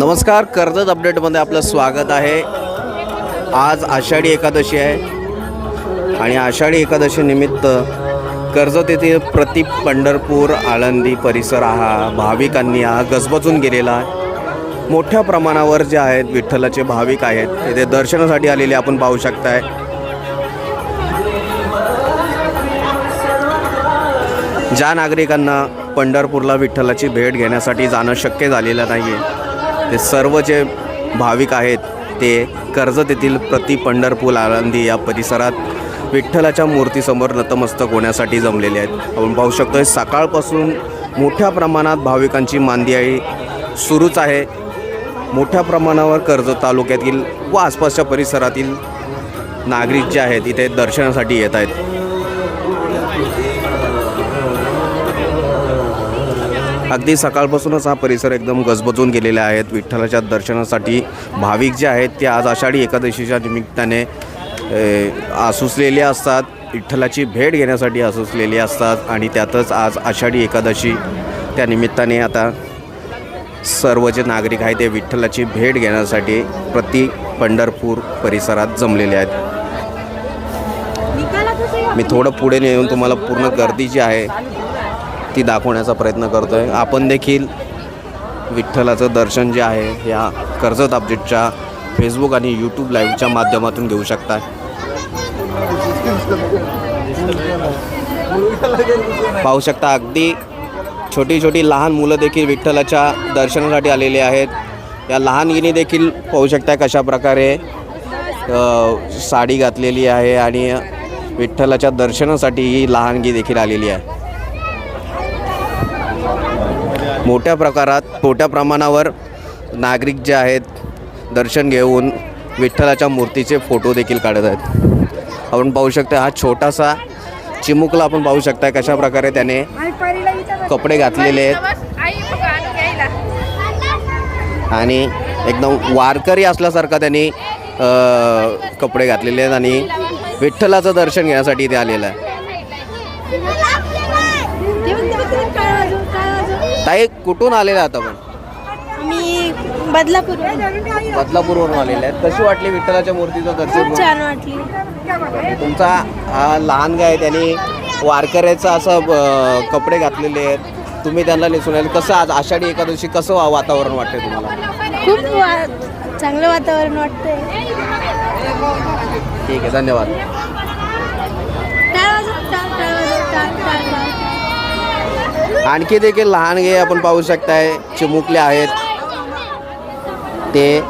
नमस्कार कर्जत अपडेटमध्ये आपलं स्वागत आहे. आज आषाढी एकादशी आहे आणि आषाढी एकादशीनिमित्त कर्जत येथील प्रति पंढरपूर आळंदी परिसर हा भाविकांनी हा गजबजून गेलेला आहे. मोठ्या प्रमाणावर जे आहेत विठ्ठलाचे भाविक आहेत तिथे दर्शनासाठी आलेले आपण पाहू शकताय. ज्या नागरिकांना पंढरपूरला विठ्ठलाची भेट घेण्यासाठी जाणं शक्य झालेलं नाही आहे ते सर्व जे भाविक आहेत ते कर्जत येथील प्रति पंढरपूर आळंदी या परिसरात विठ्ठलाच्या मूर्तीसमोर नतमस्तक होण्यासाठी जमलेले आहेत. आपण पाहू शकतो सकाळपासून मोठ्या प्रमाणात भाविकांची मांदियाळी सुरूच आहे. मोठ्या प्रमाणावर कर्जत तालुक्यातील व आसपासच्या परिसरातील नागरिक जे आहेत इथे दर्शनासाठी येत आहेत. अगदी सकाळपासूनच हा परिसर एकदम गजबजून गेलेला आहेत विठ्ठलाच्या दर्शनासाठी भाविक जे आहेत ते आज आषाढी एकादशीच्या निमित्ताने आसुसलेले असतात. विठ्ठलाची भेट घेण्यासाठी आसुसलेले असतात आणि त्यातच आज आषाढी एकादशी त्या निमित्ताने आता सर्व जे नागरिक आहेत ते विठ्ठलाची भेट घेण्यासाठी प्रति पंढरपूर परिसरात जमलेले आहेत. मी थोडं पुढे नेऊन तुम्हाला पूर्ण गर्दी जी आहे ती दाखवण्याचा प्रयत्न करतो आहे आपण देखील विठ्ठलाचं दर्शन जे आहे या कर्जत अपडेटच्या फेसबुक आणि यूट्यूब लाईव्हच्या माध्यमातून घेऊ शकता पाहू शकता अगदी छोटी छोटी लहान मुलं देखील विठ्ठलाच्या दर्शनासाठी आलेली आहेत. या लहानगिनी देखील पाहू शकता कशा प्रकारे साडी घातलेली आहे आणि विठ्ठलाच्या दर्शनासाठी ही लहानगी देखील आलेली आहे. मोठ्या प्रकारात मोठ्या प्रमाणावर नागरिक जे आहेत दर्शन घेऊन विठ्ठलाच्या मूर्तीचे फोटो देखील काढत आहेत. आपण पाहू शकता हा छोटासा चिमुकला आपण पाहू शकता कशा प्रकारे त्याने कपडे घातलेले आहेत. आणि एकदम वारकरी असल्यासारखा त्यांनी कपडे घातलेले आहेत आणि विठ्ठलाचं दर्शन घेण्यासाठी इथे आलेलं आहे. ताई कुठून आलेले आहात आपण? मी बदलापूर बदलापूरवरून आलेले आहेत. कशी वाटली विठ्ठलाच्या मूर्तीचं दर्शन खूप छान वाटली. तुमचा हा लहान गाय त्यांनी वारकऱ्याचं असं कपडे घातलेले आहेत. तुम्ही त्यांना नेसून आले कसं आज आषाढी एकादशी कसं वा- वातावरण वाटते तुम्हाला? खूप वा- चांगलं वातावरण वाटतंय. ठीक आहे धन्यवाद. टाळ वाजव, टाळ, टाळ वाजव, टाळ, टाळ, टाळ. आणखी देखील लहान गे आपण पाहू शकताय. चिमुकले आहेत. ते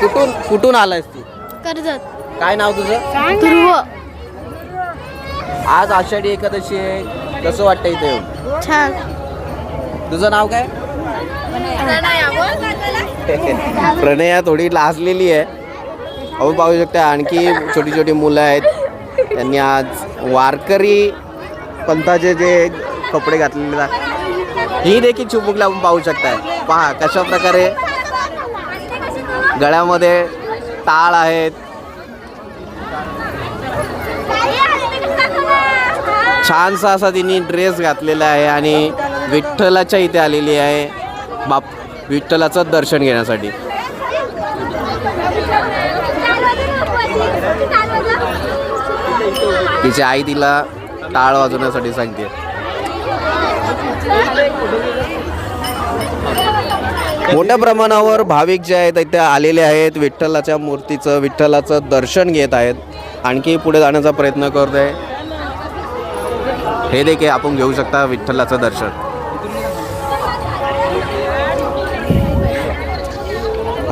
कुठून कुठून आलायस तू? कर्जत. काय नाव तुझं? ध्रुव. आज आषाढी एकादशी आहे. कसं वाटतं इथे येऊन? छान. तुझं नाव काय? प्रणया थोडी लाजलेली आहे. अहो पाहू शकता आणखी छोटी छोटी मुलं आहेत. त्यांनी आज वारकरी पंथाचे जे कपडे घातलेले आहेत, ही देखील चिमुकल्या आपण पाहू शकताय. पहा कशा प्रकारे गळ्यामध्ये टाळ आहेत. छानसा असा तिने ड्रेस घातलेला आहे आणि विठ्ठलाच्या इथे आलेली आहे. बाप विठ्ठलाचं दर्शन घेण्यासाठी. तिची आई तिला टाळ वाजवण्यासाठी सांगते. मोठ्या प्रमाणावर भाविक जे आहेत इथे आलेले आहेत. विठ्ठलाच्या मूर्तीचं विठ्ठलाचं दर्शन घेत आहेत. आणखी पुढे जाण्याचा प्रयत्न करत आहे हे देखील आपण घेऊ शकता विठ्ठलाचं दर्शन.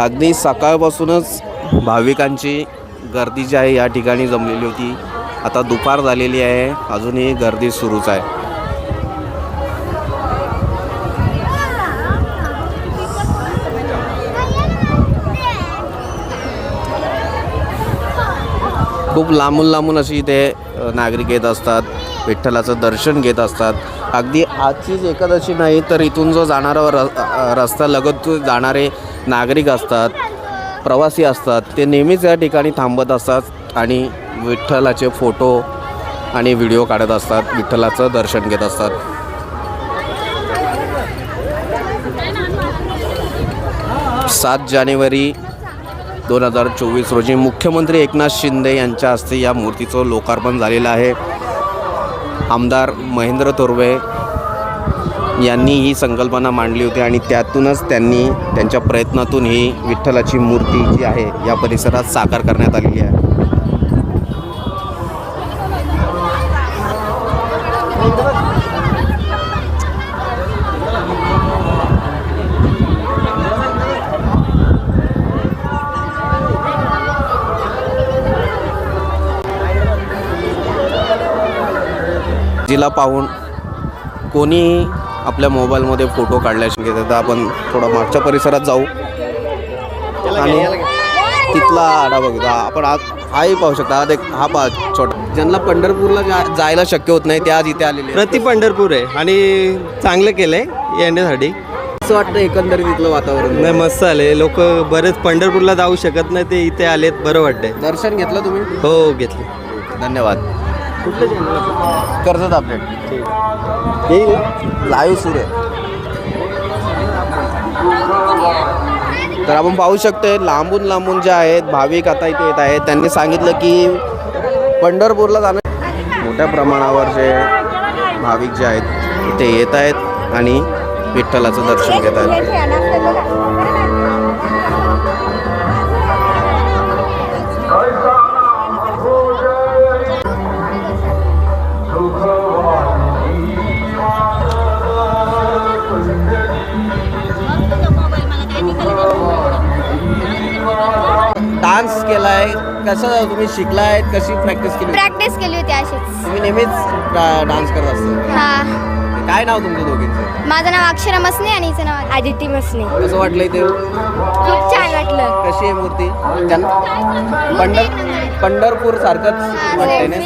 अगदी सकाळपासूनच भाविकांची गर्दी जी आहे या ठिकाणी जमलेली होती. आता दुपार झालेली आहे. अजूनही गर्दी सुरूच आहे. खूप लांबून लांबून अशी इथे नागरिक येत असतात. विठ्ठलाचं दर्शन घेत असतात. अगदी आजचीच एकादशी नाही तर इथून जो जाणारा र रस्ता लगत जाणारे नागरिक असतात प्रवासी असतात ते नेहमीच या ठिकाणी थांबत असतात. आणि विठ्ठलाचे फोटो आणि व्हिडिओ काढत असतात विठ्ठलाचं दर्शन घेत असतात. सात जानेवारी दोन हजार चोवीस रोजी मुख्यमंत्री एकनाथ शिंदे यांच्या हस्ते या मूर्तीचं लोकार्पण झालेलं आहे. आमदार महेंद्र तोरवे यांनी ही संकल्पना मांडली होती आणि त्यातूनच त्यांनी त्यांच्या प्रयत्नातून ही विठ्ठलाची मूर्ती जी आहे या परिसरात साकार करण्यात आलेली आहे. जिला पाहून कोणी आपल्या मोबाईलमध्ये फोटो काढल्याशी घेतात तर आपण थोडा मागच्या परिसरात जाऊ. आणि तिथला आढावा घेऊ. हा आपण आज हाही पाहू शकता. हा देख हा पहा छोटा. ज्यांना पंढरपूरला जा- जायला शक्य होत नाही ते आज इथे आलेले. प्रति पंढरपूर आहे आणि चांगलं केलंय येण्यासाठी. असं वाटतं एकंदरीत इथलं वातावरण. नाही मस्त आले. लोक बरेच पंढरपूरला जाऊ शकत नाही ते इथे आलेत. बरं वाटतंय. दर्शन घेतलं तुम्ही? हो घेतले. धन्यवाद. कर्जत अपडेट येईल लाईव्ह सुरू आहे. तर आपण पाहू शकतोय लांबून लांबून जे आहेत भाविक आता इथे येत आहेत. त्यांनी सांगितलं की पंढरपूरला जाणं मोठ्या प्रमाणावर जे भाविक जे आहेत इथे येत आहेत आणि विठ्ठलाचं दर्शन घेत आहेत. कसं तुम्ही शिकलाय कशी प्रॅक्टिस केली प्रॅक्टिस केली होती अशीच. तुम्ही नेहमीच डान्स करत असता. हा. काय नाव तुमचं दोघींचं? माझं नाव अक्षरा मसने आणि हिचं नाव आदिती मसने. कसं वाटलं इथे? खूप छान वाटलं. कशी आहे मूर्ती? पंढर पंढरपूर सारखंच वाटतंय ना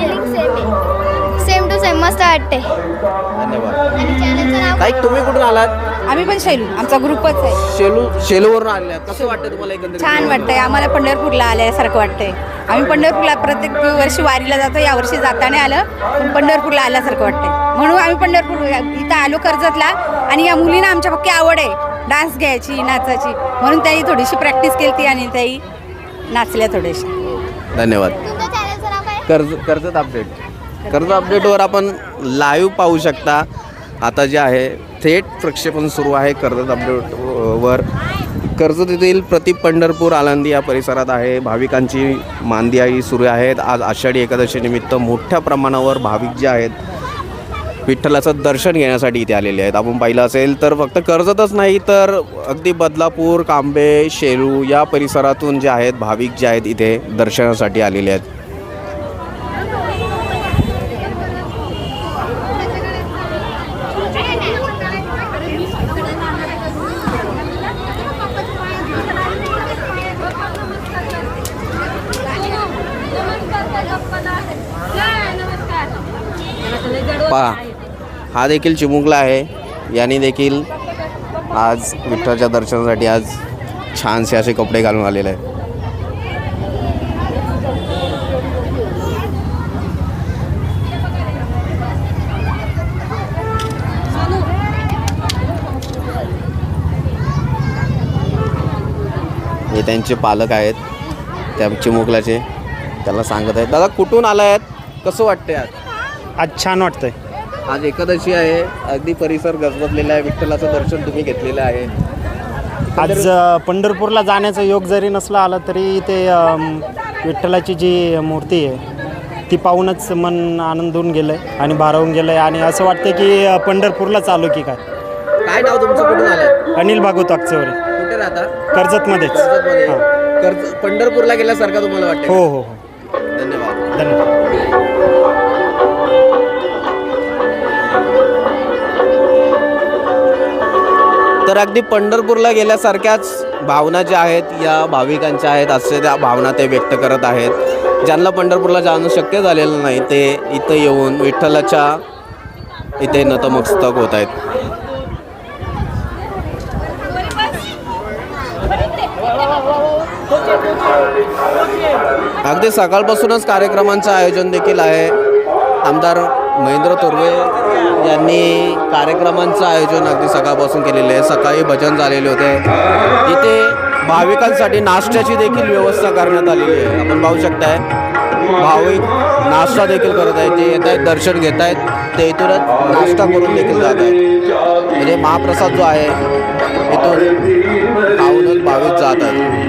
सेम टू सेम मस्त वाटते धन्यवाद. आणि चॅनलचं नाव? ताई तुम्ही कुठून आलात? आम्ही पण शैलू. आमचा ग्रुपच आहे. शेलू शेलूवरून आले आहात. कसं वाटतं तुम्हाला एकंदरीत? छान वाटतंय. आम्हाला पंढरपूरला आल्यासारखं वाटतंय. आम्ही पंढरपूरला प्रत्येक वर्षी वारीला जातो यावर्षी जाता नाही आलं पण पंढरपूरला आल्यासारखं वाटतंय. म्हणून आम्ही पंढरपूर इथं आलो कर्जतला आणि या मुलींना आमच्या पक्की आवड आहे डान्स घ्यायची नाचाची म्हणून त्याही थोडीशी प्रॅक्टिस केली ती आणि त्याही नाचल्या थोड्याशा धन्यवाद. कर्ज कर्जत अपडेट. कर्ज अपडेटवर आपण लाईव्ह पाहू शकता. आता जे आहे थेट प्रक्षेपण सुरू आहे कर्जत अपडेट वर कर्जत येथील प्रति पंढरपूर आळंदी या परिसरात आहे. भाविकांची मांदियाही सुरू आहेत. आज आषाढी एकादशीनिमित्त मोठ्या प्रमाणावर भाविक जे आहेत विठ्ठलाचं दर्शन घेण्यासाठी इथे आलेले आहेत. आपण पाहिलं असेल तर फक्त कर्जतच नाही तर अगदी बदलापूर कांबे शेरू या परिसरातून जे आहेत भाविक जे आहेत इथे दर्शनासाठी आलेले आहेत. पहा हा देखील चिमुकला आहे. यांनी देखील आज विठ्ठलाच्या दर्शनासाठी आज छानसे असे कपडे घालून आलेले आहे हे त्यांचे पालक आहेत. त्या चिमुकल्याचे. त्याला सांगत आहेत. दादा कुठून आला आहेत कसं वाटतंय आज? आज छान वाटतंय. आज एकादशी आहे. अगदी परिसर गजबजलेला आहे. विठ्ठलाचं दर्शन तुम्ही घेतलेलं आहे. आज पंढरपूरला जाण्याचा योग जरी नसला आला तरी ते विठ्ठलाची जी मूर्ती आहे ती पाहूनच मन आनंदून गेलं आहे आणि भारावून गेलं आहे आणि असं वाटतं की पंढरपूरला चालू की काय? काय नाव तुमचं? कुठून आलं अनिल भागवत वागचेवरे कुठे राहता? कर्जतमध्येच. कर्जतमध्ये. कर्ज पंढरपूरला गेल्यासारखं तुम्हाला वाटतं हो हो हो. धन्यवाद. धन्यवाद. तर अगदी पंढरपूरला गेल्यासारख्याच भावना ज्या आहेत या भाविकांच्या आहेत असे त्या भावना ते व्यक्त करत आहेत. ज्यांना पंढरपूरला जाणं शक्य झालेलं नाही ते इथं येऊन विठ्ठलाच्या इथे नतमस्तक होत आहेत. अगदी सकाळपासूनच कार्यक्रमांचं आयोजन देखील आहे. आमदार महेंद्र तोरवे यांनी कार्यक्रमांचं आयोजन अगदी सकाळपासून केलेलं आहे. सकाळी भजन झालेले होते. इथे भाविकांसाठी नाश्त्याची देखील व्यवस्था करण्यात आलेली आहे. आपण पाहू शकताय भाविक नाश्ता देखील करत आहेत. जे येत आहेत दर्शन घेत आहेत ते इथूनच नाश्ता करून देखील जात आहेत. म्हणजे महाप्रसाद जो आहे इथून खाऊनच भाविक जात आहेत.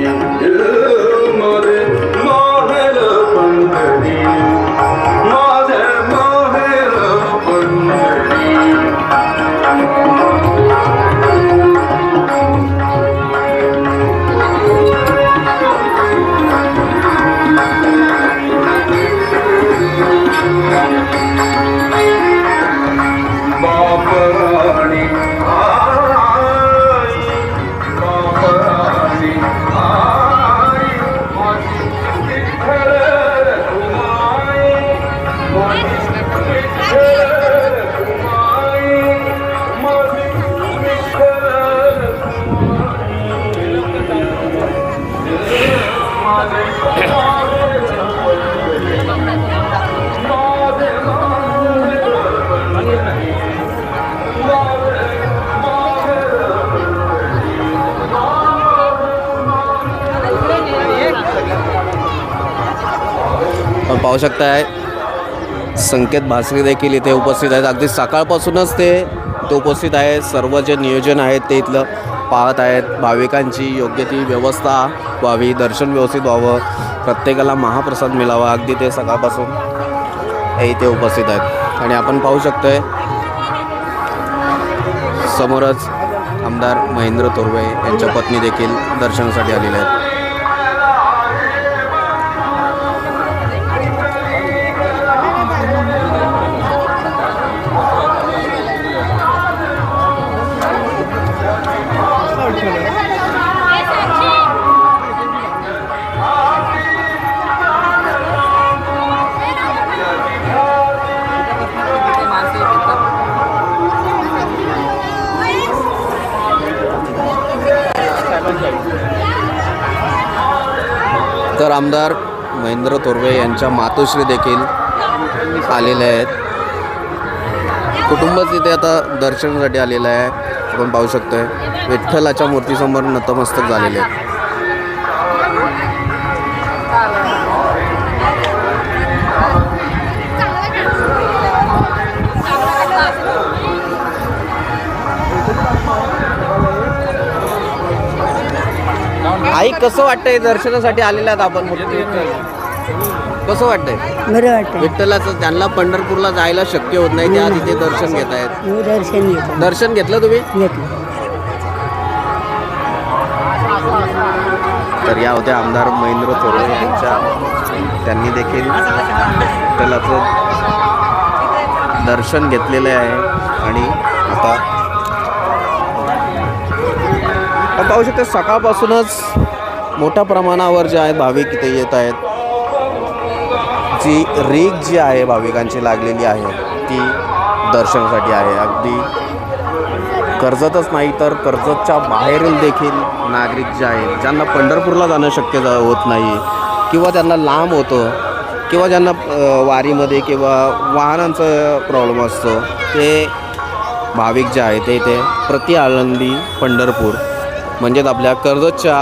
पाहू शकताय संकेत भासरी देखील इथे उपस्थित आहेत. अगदी सकाळपासूनच ते ते उपस्थित आहे. सर्व जे नियोजन आहेत ते इथलं पाहत आहेत. भाविकांची योग्य ती व्यवस्था व्हावी दर्शन व्यवस्थित व्हावं प्रत्येकाला महाप्रसाद मिळावा. अगदी ते सकाळपासून हे इथे उपस्थित आहेत. आणि आपण पाहू शकतोय समोरच आमदार महेंद्र तोरवे यांच्या पत्नी देखील दर्शनासाठी आलेल्या आहेत. आमदार महेंद्र तोरवे यांच्या मातोश्री देखील आलेले आहेत. कुटुंबच इथे आता दर्शनासाठी आलेलं आहे. आपण पाहू शकतोय. विठ्ठलाच्या मूर्तीसमोर नतमस्तक झालेले आहेत. आई कसं वाटतंय दर्शनासाठी आलेल्या आहेत आपण मूर्ती कसं वाटतंय? बरं वाटतं विठ्ठलाचं त्यांना पंढरपूरला जायला शक्य होत नाही त्या तिथे दर्शन घेत आहेत. मी दर्शन घेतो दर्शन घेतलं तुम्ही? घेतलं. तर या होत्या आमदार महेंद्र थोरवे यांच्या. त्यांनी देखील विठ्ठलाचं दर्शन घेतलेले आहे. आणि आता आपण पाहू शकता सकाळपासूनच मोठ्या प्रमाणावर जे आहेत भाविक इथे येत आहेत. जी रीग जी आहे भाविकांची लागलेली आहे ती दर्शनासाठी आहे. अगदी कर्जतच नाही तर कर्जतच्या बाहेरील देखील नागरिक जे आहेत ज्यांना पंढरपूरला जाणं शक्य जा- होत नाही किंवा त्यांना लांब होतं किंवा ज्यांना वारीमध्ये किंवा वाहनांचा प्रॉब्लेम असतो ते भाविक जे आहे ते इथे प्रति आळंदी पंढरपूर म्हणजेच आपल्या कर्जतच्या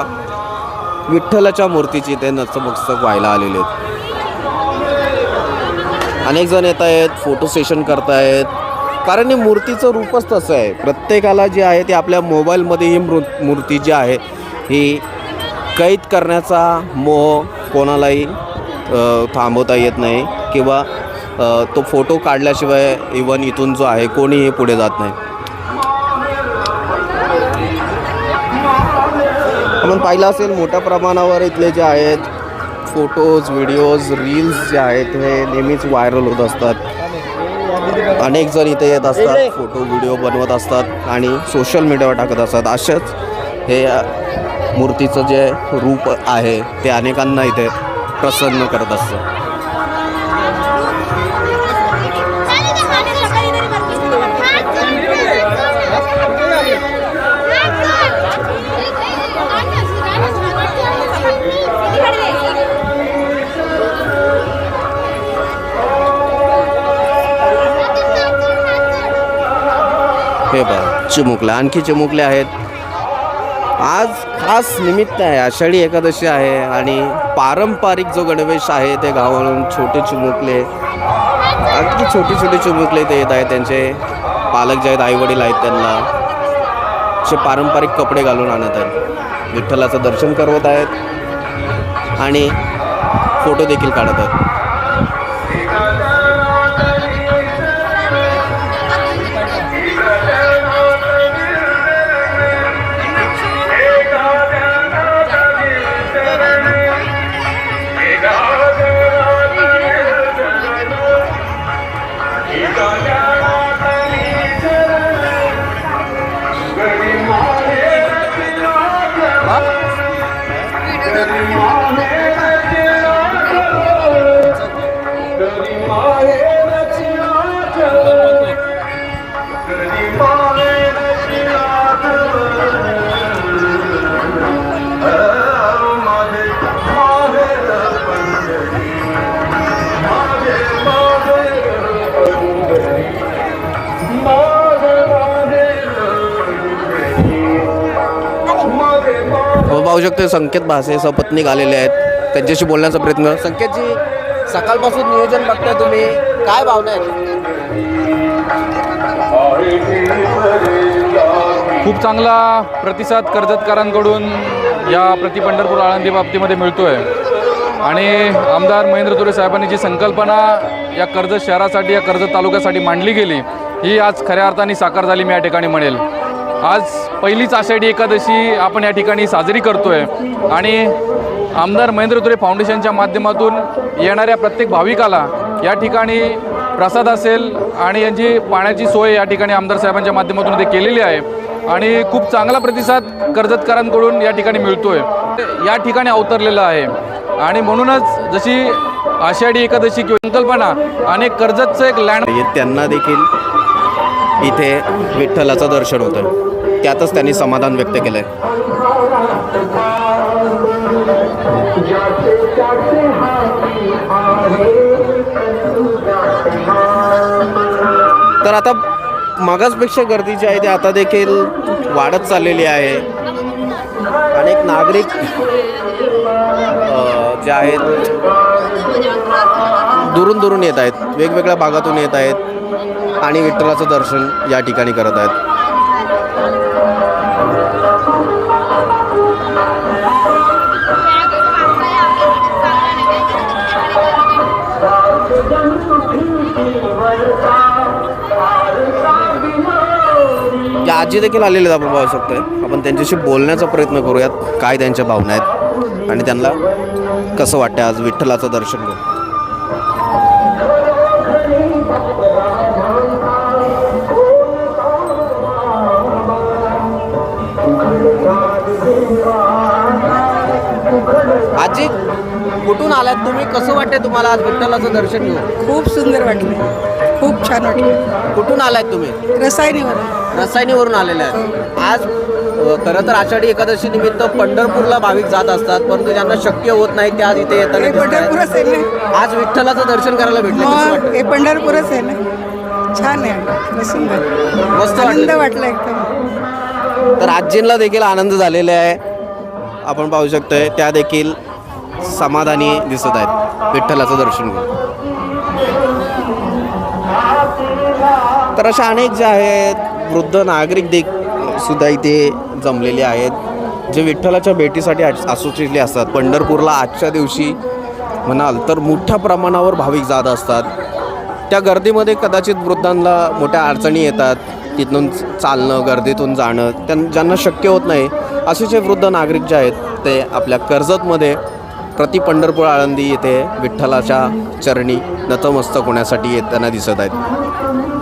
विठ्ठलाच्या मूर्तीची ते नतमस्तक व्हायला आलेले आहेत. अनेक जण येत आहेत फोटो सेशन करतायत. कारण हे मूर्तीचं रूपच तसं आहे. प्रत्येकाला जे आहे ते आपल्या मोबाईलमध्ये ही मृ मूर्ती जी आहे ही कैद करण्याचा मोह कोणालाही थांबवता येत नाही किंवा तो फोटो काढल्याशिवाय इवन इथून जो आहे कोणीही पुढे जात नाही. आपण पाहिलं असेल मोठ्या प्रमाणावर इथले जे आहेत फोटोज व्हिडिओज रील्स जे आहेत हे नेहमीच व्हायरल होत असतात. अनेक जण इथे येत असतात फोटो व्हिडिओ बनवत असतात आणि सोशल मीडियावर टाकत असतात. असेच हे मूर्तीचं जे रूप आहे ते अनेकांना इथे प्रसन्न करत असतं. हे चिमुकल्या आणखी चिमुकले आहेत. आज खास निमित्त आहे आषाढी एकादशी आहे आणि पारंपरिक जो गणवेश आहे ते गावावरून छोटे चिमुकले अगदी छोटे छोटे चिमुकले ते येत आहेत. त्यांचे पालक जे आहेत आईवडील आहेत त्यांना. असे पारंपरिक कपडे घालून आणत आहेत. विठ्ठलाचं दर्शन करवत आहेत आणि फोटो देखील काढत आहेत. पाहू शकतो संकेत भासे सपत्नीक आलेले आहेत. त्यांच्याशी बोलण्याचा प्रयत्न. संकेतजी सकाळपासून नियोजन बघताय तुम्ही. काय भावना आहेत? खूप चांगला प्रतिसाद कर्जतकरांकडून या प्रति पंढरपूर आळंदी बाबतीमध्ये मिळतो आहे आणि आमदार महेंद्र तुरे साहेबांनी जी संकल्पना या कर्जत शहरासाठी या कर्जत तालुक्यासाठी मांडली गेली ही आज खऱ्या अर्थाने साकार झाली मी या ठिकाणी म्हणेल. आज पहिलीच आषाढी एकादशी आपण या ठिकाणी साजरी करतो आहे आणि आमदार महेंद्र तुरे फाउंडेशनच्या माध्यमातून येणाऱ्या प्रत्येक भाविकाला या ठिकाणी प्रसाद असेल आणि यांची पाण्याची सोय या ठिकाणी आमदार साहेबांच्या माध्यमातून ते केलेली आहे. आणि खूप चांगला प्रतिसाद कर्जतकरांकडून या ठिकाणी मिळतोय. या ठिकाणी अवतरलेलं आहे. आणि म्हणूनच जशी आषाढी एकादशी किंवा संकल्पना आणि कर्जतचं एक लँड त्यांना देखील इथे विठ्ठलाचं दर्शन होतं. त्यातच त्यांनी समाधान व्यक्त केलं आहे तर आता मागासपेक्षा गर्दी जी आहे ती आता देखील वाढत चाललेली आहे. अनेक नागरिक जे आहेत दुरून दुरून येत आहेत वेगवेगळ्या भागातून येत आहेत आणि विठ्ठलाचं दर्शन या ठिकाणी करत आहेत. आजी देखील आलेले आहेत आपण पाहू शकतोय. आपण त्यांच्याशी बोलण्याचा प्रयत्न करूयात. काय त्यांच्या भावना आहेत? आणि त्यांना कसं वाटतं आज विठ्ठलाचं दर्शन घेऊन? आजी कुठून आलात तुम्ही? कसं वाटतंय तुम्हाला आज विठ्ठलाचं दर्शन घेऊन? खूप सुंदर वाटलं. खूप छान वाटलं. कुठून आलात तुम्ही? रसायनीवर रसायनीवरून आलेले आहेत. आज खरं तर आषाढी एकादशी निमित्त पंढरपूरला भाविक जात असतात परंतु ज्यांना शक्य होत नाही ते आज इथे येताना हे ना? आज विठ्ठलाचं दर्शन करायला भेटलं हे पंढरपूरच आहे ना? छान आहे. सुंदर मस्त आनंद वाटलं वाटला एकदम. तर आजींना देखील आनंद झालेला आहे. आपण पाहू शकतोय त्या देखील समाधानी दिसत आहेत. विठ्ठलाचं दर्शन घेऊन. तर अशा अनेक जे आहेत वृद्ध नागरिक देख सुद्धा इथे जमलेले आहेत जे विठ्ठलाच्या भेटीसाठी असोचितले असतात. पंढरपूरला आजच्या दिवशी म्हणाल तर मोठ्या प्रमाणावर भाविक जात असतात. त्या गर्दीमध्ये कदाचित वृद्धांना मोठ्या अडचणी येतात. तिथून चालणं गर्दीतून जाणं त्यां ज्यांना शक्य होत नाही असे जे वृद्ध नागरिक जे आहेत ते आपल्या कर्जतमध्ये प्रति पंढरपूर आळंदी येथे विठ्ठलाच्या चरणी नतमस्तक होण्यासाठी येताना दिसत आहेत.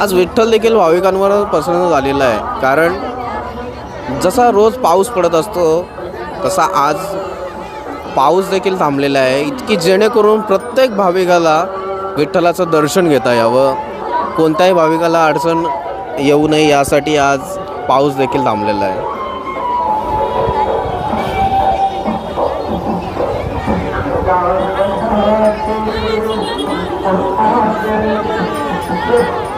आज विठ्ठल देखील भाविकांवर प्रसन्न झालेला आहे. कारण जसा रोज पाऊस पडत असतो तसा आज पाऊस देखील थांबलेला आहे. इतकी जेणेकरून प्रत्येक भाविकाला विठ्ठलाचं दर्शन घेता यावं. कोणत्याही भाविकाला अडचण येऊ नये यासाठी आज पाऊस देखील थांबलेला आहे.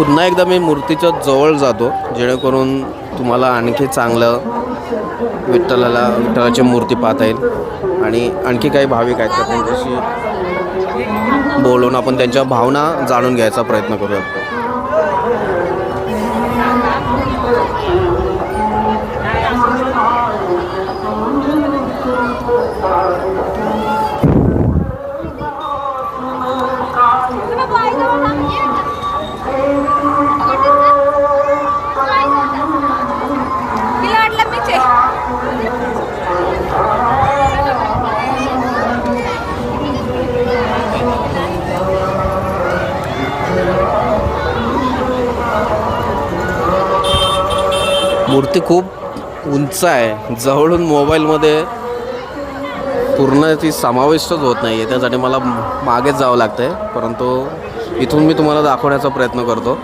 पुन्हा एकदा मी मूर्तीच्या जवळ जातो जेणेकरून तुम्हाला आणखी चांगलं विठ्ठलाला विठ्ठलाची मूर्ती पाहता येईल. आणि आणखी काही भाविक आहेत तर त्यांच्याशी बोलून आपण त्यांच्या भावना जाणून घ्यायचा प्रयत्न करूया मूर्ती खूप उंच आहे. जवळून मोबाईलमध्ये पूर्ण ती समाविष्टच होत नाही आहे त्यासाठी मला मागेच जावं लागतं आहे परंतु इथून मी तुम्हाला दाखवण्याचा प्रयत्न करतो.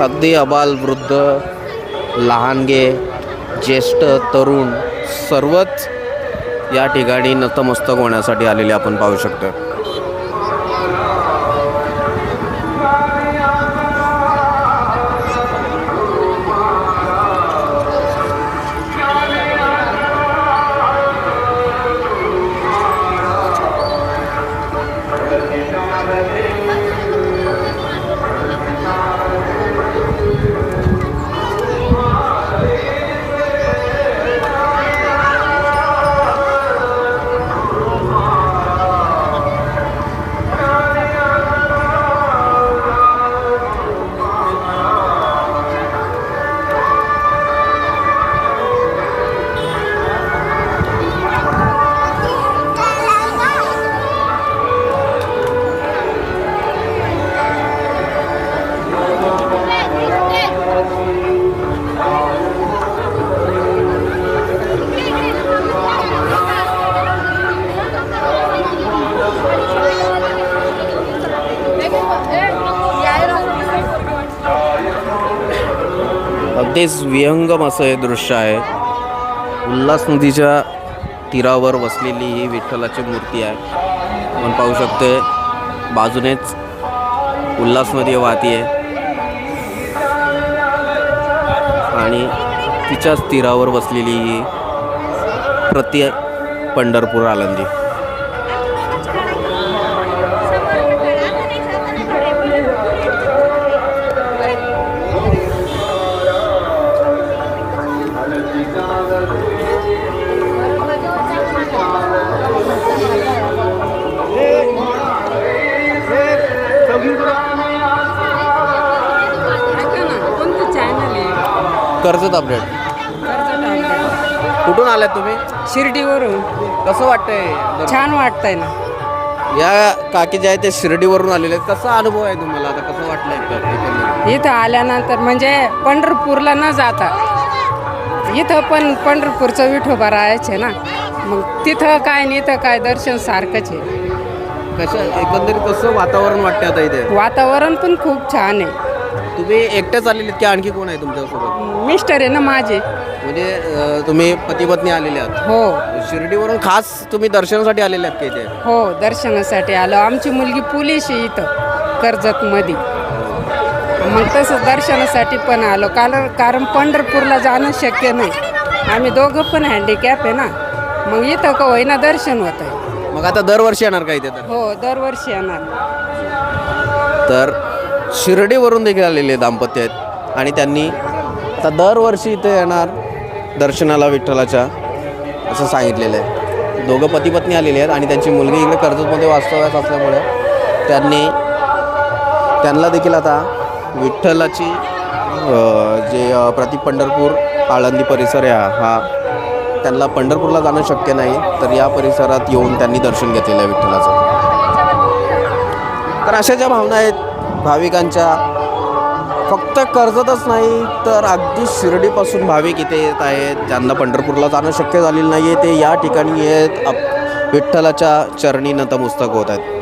अगदी अबाल वृद्ध लहानगे ज्येष्ठ तरुण सर्वच या ठिकाणी नतमस्तक होण्यासाठी आलेले आपण पाहू शकतो अतिशय विहंगम असं हे दृश्य आहे. उल्हास नदीच्या तीरावर वसलेली ही विठ्ठलाची मूर्ती आहे. आपण पाहू शकतो बाजूनेच उल्हास नदी वाहती आहे. आणि तिच्याच तीरावर बसलेली ही प्रति पंढरपूर आलंदी कर्जत अपडेट कुठून आलात तुम्ही? शिर्डीवरून. कसं वाटतंय छान वाटतंय ना. या काकी जे आहे ते शिर्डीवरून आलेले आहेत. कसा अनुभव आहे तुम्हाला? आता कसं वाटलंय इथं- एकंदरीत? इथं आल्यानंतर म्हणजे पंढरपूरला न जाता इथं पण पंढरपूरचं विठोबा राहायचे ना. मग तिथं काय आणि इथं काय दर्शन सारखंच आहे. कशा एकंदरीत कसं वातावरण वाटतं आता इथे? वातावरण पण खूप छान आहे. तुम्ही एकट्याच आलेले की आणखी कोण आहे तुमच्यासोबत? मिस्टर आहे ना माझे. म्हणजे अ, तुम्ही पती पत्नी आलेले आहात. हो. शिर्डीवरून खास तुम्ही दर्शनासाठी आलेले आहात का इथे? हो दर्शनासाठी आलो. आमची मुलगी पोलीस आहे इथं कर्जतमध्ये. मग तसं दर्शनासाठी पण आलो. कारण कारण पंढरपूरला जाणं शक्य नाही. आम्ही दोघं पण हँडिकॅप आहे ना. मग इथं का होईना दर्शन होत आहे मग आता दरवर्षी येणार का इथे तर? हो दरवर्षी येणार. तर शिर्डीवरून देखील आलेले दाम्पत्य आहेत. आणि त्यांनी आता दरवर्षी इथे येणार दर्शनाला विठ्ठलाच्या असं सांगितलेलं आहे. दोघं पती पत्नी आलेले आहेत आणि त्यांची मुलगी इकडे कर्जतमध्ये वास्तव्यास असल्यामुळे त्यांनी त्यांना देखील आता विठ्ठलाची जे प्रतीक प्रति पंढरपूर आळंदी परिसर आहे हा त्यांना पंढरपूरला जाणं शक्य नाही तर या परिसरात येऊन त्यांनी दर्शन घेतलेलं आहे विठ्ठलाचं. तर अशा ज्या भावना आहेत भाविकांच्या फक्त कर्जतच नाही तर अगदी शिर्डीपासून भाविक इथे येत आहेत ज्यांना पंढरपूरला जाणं शक्य झालेलं नाही आहे ते या ठिकाणी येत अप विठ्ठलाच्या चरणी नतमस्तक होत आहेत.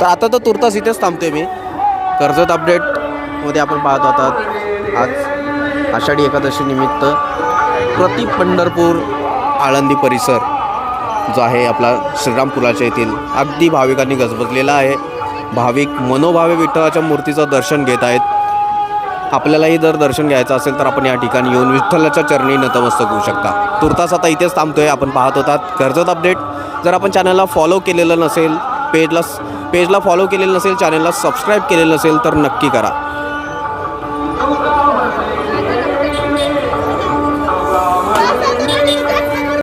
तर आता तर तुर्तास इथेच थांबते मी. कर्जत अपडेटमध्ये आपण पाहत होतात आज आषाढी एकादशी निमित्त प्रति पंढरपूर आळंदी परिसर जो आहे आपला श्रीरामपुराच्या येथील अगदी भाविकांनी गजबजलेला आहे. भाविक मनोभावे विठ्ठलाच्या मूर्तीचं दर्शन घेत आहेत. आपल्यालाही जर दर्शन घ्यायचं असेल तर आपण या ठिकाणी येऊन विठ्ठलाच्या चरणी नतमस्तक होऊ शकता. तुर्तास आता इथेच थांबतोय आपण पाहत होतात. कर्जत अपडेट जर आपण चॅनलला फॉलो केलेलं नसेल पेजला पेजला फॉलो केलेलं नसेल चॅनलला सबस्क्राईब केलेलं नसेल तर नक्की करा.